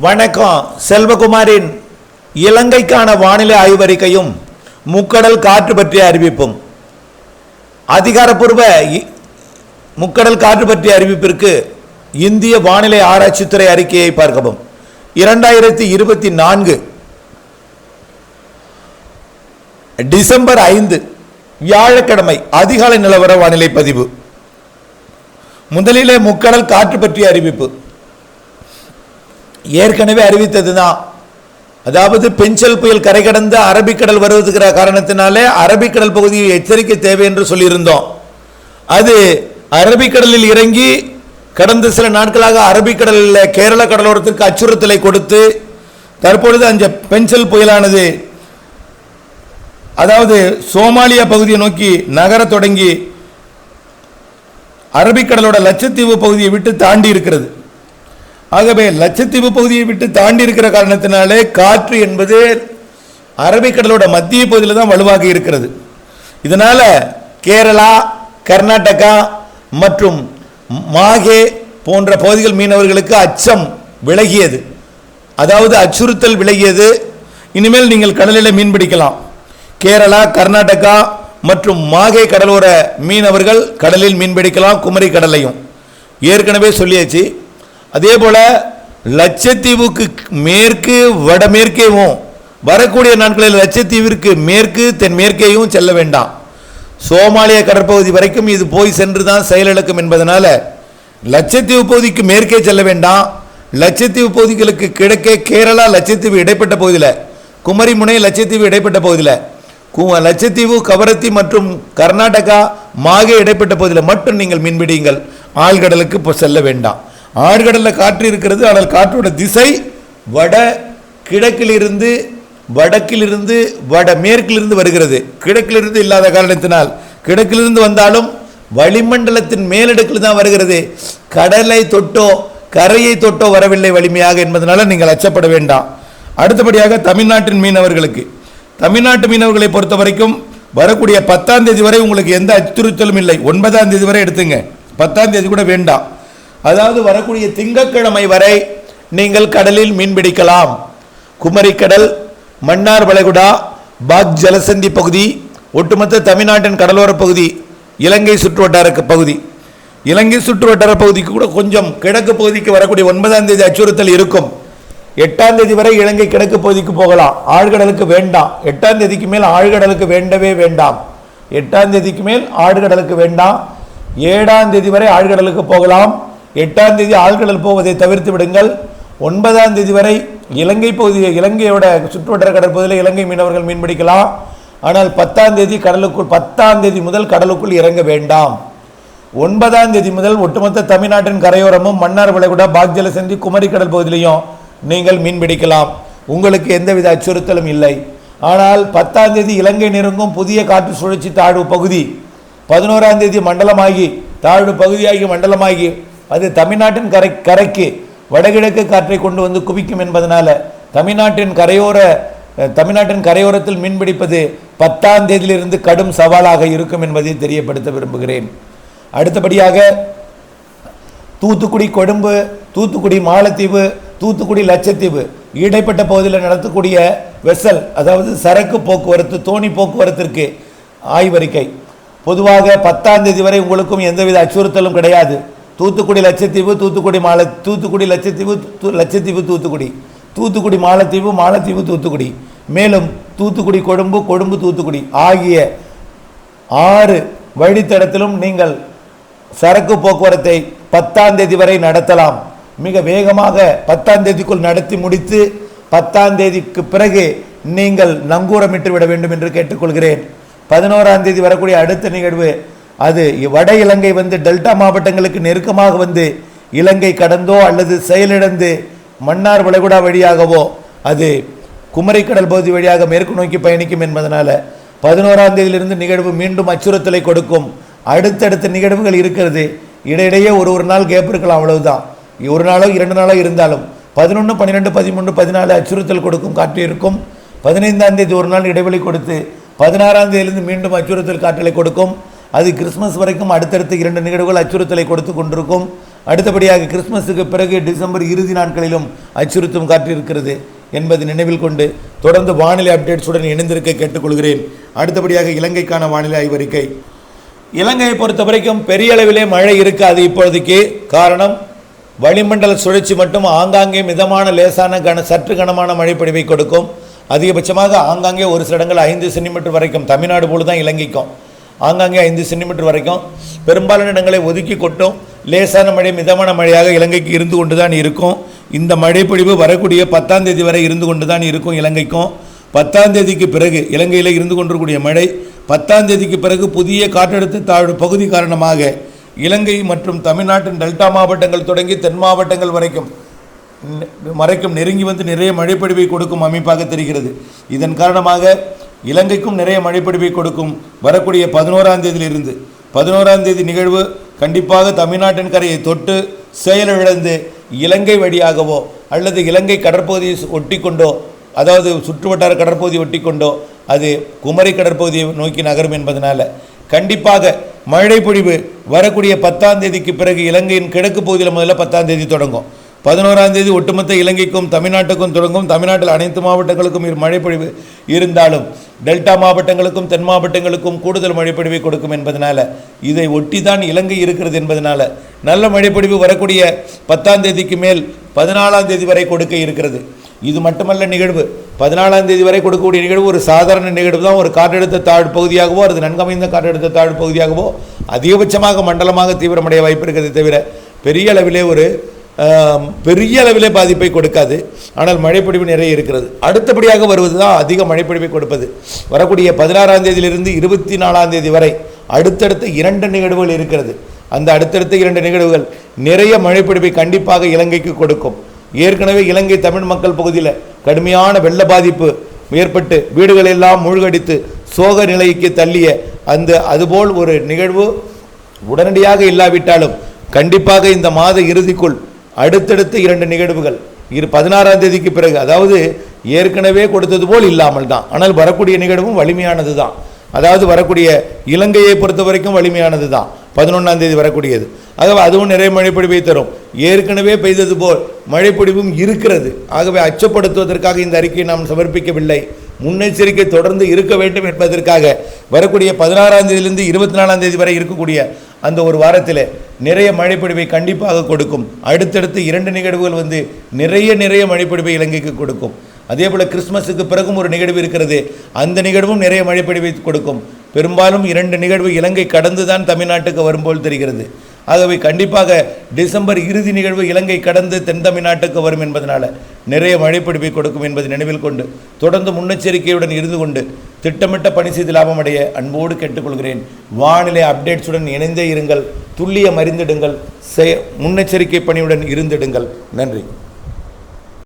வணக்கம் செல்வகுமாரின் இலங்கைக்கான வானிலை ஆய்வறிக்கையும் முக்கடல் காற்று பற்றிய அறிவிப்பும். அதிகாரப்பூர்வ இ- முக்கடல் காற்று பற்றிய அறிவிப்பிற்கு இந்திய வானிலை ஆராய்ச்சித்துறை அறிக்கையை பார்க்கவும். இரண்டாயிரத்தி இருபத்தி நான்கு டிசம்பர் ஐந்து வியாழக்கிழமை அதிகாலை நிலவர வானிலை பதிவு. முதலிலே முக்கடல் காற்று பற்றிய அறிவிப்பு. ஏற்கனவே அறிவித்ததுதான். அதாவது பெஞ்சல் புயல் கரை கடந்து அரபிக்கடல் வருவதுக்கிற காரணத்தினாலே அரபிக்கடல் பகுதியை எச்சரிக்கை தேவை என்று சொல்லியிருந்தோம். அது அரபிக்கடலில் இறங்கி கடந்த சில நாட்களாக அரபிக்கடலில் கேரள கடலோரத்திற்கு அச்சுறுத்தலை கொடுத்து தற்பொழுது அந்த பெஞ்சல் புயலானது அதாவது சோமாலியா பகுதியை நோக்கி நகரத் தொடங்கி அரபிக்கடலோட லட்சத்தீவு பகுதியை விட்டு தாண்டி இருக்கிறது. ஆகவே லட்சத்தீவு பகுதியை விட்டு தாண்டி இருக்கிற காரணத்தினாலே காற்று என்பது அரபிக்கடலோட மத்திய பகுதியில் தான் வலுவாக இருக்கிறது. இதனால் கேரளா கர்நாடகா மற்றும் மாகே போன்ற பகுதிகள் மீனவர்களுக்கு அச்சம் விலகியது. அதாவது அச்சுறுத்தல் விலகியது. இனிமேல் நீங்கள் கடலில் மீன் பிடிக்கலாம். கேரளா கர்நாடகா மற்றும் மாகே கடலோர மீனவர்கள் கடலில் மீன் பிடிக்கலாம் குமரி கடலையும். ஏற்கனவே சொல்லியாச்சு. அதே போல லட்சத்தீவுக்கு மேற்கு வடமேற்கேவும் வரக்கூடிய நாட்களில் லட்சத்தீவிற்கு மேற்கு தென்மேற்கேயும் செல்ல வேண்டாம். சோமாலிய கடற்பகுதி வரைக்கும் இது போய் சென்று தான் செயலிழக்கும் என்பதனால லட்சத்தீவு பகுதிக்கு மேற்கே செல்ல வேண்டாம். லட்சத்தீவு பகுதிகளுக்கு கிழக்கே கேரளா லட்சத்தீவு இடைப்பட்ட பகுதியில் குமரிமுனை லட்சத்தீவு இடைப்பட்ட பகுதியில் கு- லட்சத்தீவு கவரத்தி மற்றும் கர்நாடகா மாகே இடைப்பட்ட பகுதியில் மட்டும் நீங்கள் மீன்பிடியுங்கள். ஆழ்கடலுக்கு இப்போ செல்ல வேண்டாம். ஆழ்கடலில் காற்று இருக்கிறது ஆனால் காற்றோட திசை வட கிழக்கிலிருந்து வடக்கிலிருந்து வட மேற்கிலிருந்து வருகிறது. கிழக்கிலிருந்து இல்லாத காரணத்தினால் கிழக்கிலிருந்து வந்தாலும் வளிமண்டலத்தின் மேலடுக்கில் தான் வருகிறது. கடலை தொட்டோ கரையை தொட்டோ வரவில்லை வலிமையாக என்பதனால நீங்கள் அச்சப்பட வேண்டாம். அடுத்தபடியாக தமிழ்நாட்டின் மீனவர்களுக்கு. தமிழ்நாட்டு மீனவர்களை பொறுத்த வரைக்கும் வரக்கூடிய பத்தாம் தேதி வரை உங்களுக்கு எந்த அச்சுறுத்தலும் இல்லை. ஒன்பதாம் தேதி வரை எடுத்துங்க. பத்தாம் தேதி கூட வேண்டாம். அதாவது வரக்கூடிய திங்கட்கிழமை வரை நீங்கள் கடலில் மீன் பிடிக்கலாம். குமரிக்கடல் மன்னார் வளைகுடா பாக் ஜலசந்தி பகுதி ஒட்டுமொத்த தமிழ்நாட்டின் கடலோர பகுதி இலங்கை சுற்றுவட்டார பகுதி. இலங்கை சுற்றுவட்டார பகுதிக்கு கூட கொஞ்சம் கிழக்கு பகுதிக்கு வரக்கூடிய ஒன்பதாம் தேதி அச்சுறுத்தல் இருக்கும். எட்டாம் தேதி வரை இலங்கை கிழக்கு பகுதிக்கு போகலாம். ஆழ்கடலுக்கு வேண்டாம். எட்டாம் தேதிக்கு மேல் ஆழ்கடலுக்கு வேண்டவே வேண்டாம். எட்டாம் தேதிக்கு மேல் ஆழ்கடலுக்கு வேண்டாம். ஏழாம் தேதி வரை ஆழ்கடலுக்கு போகலாம். எட்டாம் தேதி ஆழ்கடல் போவதை தவிர்த்து விடுங்கள். ஒன்பதாம் தேதி வரை இலங்கை பகுதியை இலங்கையோட சுற்றுவட்டார கடற்பகுதியில் இலங்கை மீனவர்கள் மீன்பிடிக்கலாம் ஆனால் பத்தாம் தேதி கடலுக்குள் பத்தாம் தேதி முதல் கடலுக்குள் இறங்க வேண்டாம். ஒன்பதாம் தேதி முதல் ஒட்டுமொத்த தமிழ்நாட்டின் கரையோரமும் மன்னார் விளைகுடா பாக்ஜல செஞ்சு குமரி கடல் பகுதியிலையும் நீங்கள் மீன் பிடிக்கலாம். உங்களுக்கு எந்தவித அச்சுறுத்தலும் இல்லை. ஆனால் பத்தாம் தேதி இலங்கை நெருங்கும் புதிய காற்று சுழற்சி தாழ்வு பகுதி பதினோராம் தேதி மண்டலமாகி தாழ்வு பகுதியாகி மண்டலமாகி அது தமிழ்நாட்டின் கரை கரைக்கு வடகிழக்கு காற்றை கொண்டு வந்து குவிக்கும் என்பதனால் தமிழ்நாட்டின் கரையோர தமிழ்நாட்டின் கரையோரத்தில் மீன்பிடிப்பது பத்தாம் தேதியிலிருந்து கடும் சவாலாக இருக்கும் என்பதை தெரியப்படுத்த விரும்புகிறேன். அடுத்தபடியாக தூத்துக்குடி கொழும்பு தூத்துக்குடி மாலத்தீவு தூத்துக்குடி லட்சத்தீவு இடைப்பட்ட பகுதியில் நடத்தக்கூடிய வெசல் அதாவது சரக்கு போக்குவரத்து தோணி போக்குவரத்திற்கு ஆய்வறிக்கை. பொதுவாக பத்தாம் தேதி வரை உங்களுக்கும் எந்தவித அச்சுறுத்தலும் கிடையாது. தூத்துக்குடி லட்சத்தீவு தூத்துக்குடி மால தூத்துக்குடி லட்சத்தீவு லட்சத்தீவு தூத்துக்குடி. தூத்துக்குடி மாலத்தீவு மாலத்தீவு தூத்துக்குடி. மேலும் தூத்துக்குடி கொழும்பு கொழும்பு தூத்துக்குடி ஆகிய ஆறு வழித்தடத்திலும் நீங்கள் சரக்கு போக்குவரத்தை பத்தாம் தேதி வரை நடத்தலாம். மிக வேகமாக பத்தாம் தேதிக்குள் நடத்தி முடித்து பத்தாம் தேதிக்கு பிறகு நீங்கள் நங்கூரமிட்டு விட வேண்டும் என்று கேட்டுக்கொள்கிறேன். பதினோராம் தேதி வரக்கூடிய அடுத்த நிகழ்வு அது வட இலங்கை வந்து டெல்டா மாவட்டங்களுக்கு நெருக்கமாக வந்து இலங்கை கடந்தோ அல்லது செயலிழந்து மன்னார் வளைகுடா வழியாகவோ அது குமரிக்கடல் பகுதி வழியாக மேற்கு நோக்கி பயணிக்கும் என்பதனால் பதினோராம் தேதியிலிருந்து நிகழ்வு மீண்டும் அச்சுறுத்தலை கொடுக்கும். அடுத்தடுத்த நிகழ்வுகள் இருக்கிறது. இடையிடையே ஒரு ஒரு நாள் கேப் இருக்கலாம் அவ்வளவுதான். ஒரு நாளோ இரண்டு நாளோ இருந்தாலும் பதினொன்று பன்னிரெண்டு பதிமூன்று பதினாலு அச்சுறுத்தல் கொடுக்கும் காற்று இருக்கும். பதினைந்தாம் தேதி ஒரு நாள் இடைவெளி கொடுத்து பதினாறாம் தேதியிலிருந்து மீண்டும் அச்சுறுத்தல் காற்றலை கொடுக்கும். அது கிறிஸ்மஸ் வரைக்கும் அடுத்தடுத்த இரண்டு நிகழ்வுகள் அச்சுறுத்தலை கொடுத்து கொண்டிருக்கும். அடுத்தபடியாக கிறிஸ்மஸுக்கு பிறகு டிசம்பர் இறுதி நாட்களிலும் அச்சுறுத்தும் காற்றிருக்கிறது என்பது நினைவில் கொண்டு தொடர்ந்து வானிலை அப்டேட்ஸுடன் இணைந்திருக்க கேட்டுக்கொள்கிறேன். அடுத்தபடியாக இலங்கைக்கான வானிலை ஆய்வறிக்கை. இலங்கையை பொறுத்த வரைக்கும் பெரிய அளவிலே மழை இருக்காது இப்பொழுதைக்கு காரணம் வளிமண்டல சுழற்சி மட்டும் ஆங்காங்கே மிதமான லேசான கன சற்று கனமான மழைப்பொழிவை கொடுக்கும். அதிகபட்சமாக ஆங்காங்கே ஒரு சில இடங்கள் ஐந்து சென்டிமீட்டர் வரைக்கும். தமிழ்நாடு போல தான் இலங்கைக்கும். ஆங்காங்கே ஐந்து சென்டிமீட்டர் வரைக்கும் பெரும்பாலான இடங்களை ஒதுக்கி கொட்டும் லேசான மழை மிதமான மழையாக இலங்கைக்கு இருந்து கொண்டு தான் இருக்கும். இந்த மழைப்பொழிவு வரக்கூடிய பத்தாம் தேதி வரை இருந்து கொண்டு தான் இருக்கும் இலங்கைக்கும். பத்தாம் தேதிக்கு பிறகு இலங்கையில் இருந்து கொண்டிருக்கக்கூடிய மழை பத்தாம் தேதிக்கு பிறகு புதிய காற்றழுத்த தாழ்வு பகுதி காரணமாக இலங்கை மற்றும் தமிழ்நாட்டின் டெல்டா மாவட்டங்கள் தொடங்கி தென் மாவட்டங்கள் வரைக்கும் மறைக்கும் நெருங்கி வந்து நிறைய மழைப்பொழிவை கொடுக்கும் அமைப்பாக தெரிகிறது. இதன் காரணமாக இலங்கைக்கும் நிறைய மழைப்பிடிப்பை கொடுக்கும். வரக்கூடிய பதினோராம் தேதியிலிருந்து பதினோராம் தேதி நிகழ்வு கண்டிப்பாக தமிழ்நாட்டின் கரையை தொட்டு செயலிழந்து இலங்கை வழியாகவோ அல்லது இலங்கை கடற்பகுதியை ஒட்டி கொண்டோ அதாவது சுற்றுவட்டார கடற்பகுதியை ஒட்டி கொண்டோ அது குமரி கடற்பகுதியை நோக்கி நகரும் என்பதனால் கண்டிப்பாக மழை பொழிவு வரக்கூடிய பத்தாம் தேதிக்கு பிறகு இலங்கையின் கிழக்கு பகுதியில் முதல்ல பத்தாம் தேதி தொடங்கும். பதினோராம் தேதி ஒட்டுமொத்த இலங்கைக்கும் தமிழ்நாட்டுக்கும் தொடங்கும் தமிழ்நாட்டில் அனைத்து மாவட்டங்களுக்கும் இரு மழைப்பொழிவு இருந்தாலும் டெல்டா மாவட்டங்களுக்கும் தென் மாவட்டங்களுக்கும் கூடுதல் மழைப்பொழிவை கொடுக்கும் என்பதனால இதை ஒட்டி தான் இலங்கை இருக்கிறது என்பதனால நல்ல மழைப்பொழிவு வரக்கூடிய பத்தாம் தேதிக்கு மேல் பதினாலாம் தேதி வரை கொடுக்க இருக்கிறது. இது மட்டுமல்ல நிகழ்வு. பதினாலாம் தேதி வரை கொடுக்கக்கூடிய நிகழ்வு ஒரு சாதாரண நிகழ்வு தான். ஒரு காற்றழுத்த தாழ் பகுதியாகவோ அல்லது நன்கமைந்த காற்றழுத்த தாழ் பகுதியாகவோ அதிகபட்சமாக மண்டலமாக தீவிரமடைய வாய்ப்பு இருக்கிறதே தவிர பெரிய அளவிலே ஒரு பெரிய அளவிலே பாதிப்பை கொடுக்காது. ஆனால் மழைப்பொழிவு நிறைய இருக்கிறது. அடுத்தபடியாக வருவது தான் அதிக மழைப்பொழிவை கொடுப்பது. வரக்கூடிய பதினாறாம் தேதியிலிருந்து இருபத்தி நாலாம் தேதி வரை அடுத்தடுத்த இரண்டு நிகழ்வுகள் இருக்கிறது. அந்த அடுத்தடுத்த இரண்டு நிகழ்வுகள் நிறைய மழைப்பிடிப்பை கண்டிப்பாக இலங்கைக்கு கொடுக்கும். ஏற்கனவே இலங்கை தமிழ் மக்கள் பகுதியில் கடுமையான வெள்ள பாதிப்பு ஏற்பட்டு வீடுகளெல்லாம் மூழ்கடித்து சோக நிலைக்கு தள்ளிய அந்த அதுபோல் ஒரு நிகழ்வு உடனடியாக இல்லாவிட்டாலும் கண்டிப்பாக இந்த மாத இறுதிக்குள் அடுத்தடுத்து இரண்டு நிகழ்வுகள். இரு பதினாறாம் தேதிக்கு பிறகு. அதாவது ஏற்கனவே கொடுத்தது போல் இல்லாமல் தான். ஆனால் வரக்கூடிய நிகழ்வும் வலிமையானது தான். அதாவது வரக்கூடிய இலங்கையை பொறுத்த வரைக்கும் வலிமையானது தான். பதினொன்றாம் தேதி வரக்கூடியது. ஆகவே அதுவும் நிறைய மழைப்பிடிவை தரும். ஏற்கனவே பெய்தது போல் மழைப்பிடிவும் இருக்கிறது. ஆகவே அச்சப்படுத்துவதற்காக இந்த அறிக்கையை நாம் சமர்ப்பிக்கவில்லை. முன்னெச்சரிக்கை தொடர்ந்து இருக்க வேண்டும் என்பதற்காக வரக்கூடிய பதினாறாம் தேதியிலிருந்து இருபத்தி நாலாம் தேதி வரை இருக்கக்கூடிய அந்த ஒரு வாரத்தில் நிறைய மழைப்பொழிவை கண்டிப்பாக கொடுக்கும். அடுத்தடுத்து இரண்டு நிகழ்வுகள் வந்து நிறைய நிறைய மழைப்பொழிவை இலங்கைக்கு கொடுக்கும். அதே போல் கிறிஸ்மஸுக்கு பிறகும் ஒரு நிகழ்வு இருக்கிறது. அந்த நிகழ்வும் நிறைய மழைப்பொழிவை கொடுக்கும். பெரும்பாலும் இரண்டு நிகழ்வு இலங்கை கடந்து தான் தமிழ்நாட்டுக்கு வரும்போல் தெரிகிறது. ஆகவே கண்டிப்பாக டிசம்பர் இறுதி நிகழ்வு இலங்கை கடந்து தென் தமிழ்நாட்டுக்கு வரும் என்பதனால் நிறைய மழைப்பிடிப்பை கொடுக்கும் என்பதை நினைவில் கொண்டு தொடர்ந்து முன்னெச்சரிக்கையுடன் இருந்து கொண்டு திட்டமிட்ட பணி செய்து லாபம் அடைய அன்போடு கேட்டுக்கொள்கிறேன். வானிலை அப்டேட்ஸுடன் இணைந்தே இருங்கள். துல்லியம் அறிந்திடுங்கள். செய முன்னெச்சரிக்கை பணியுடன் இருந்திடுங்கள். நன்றி.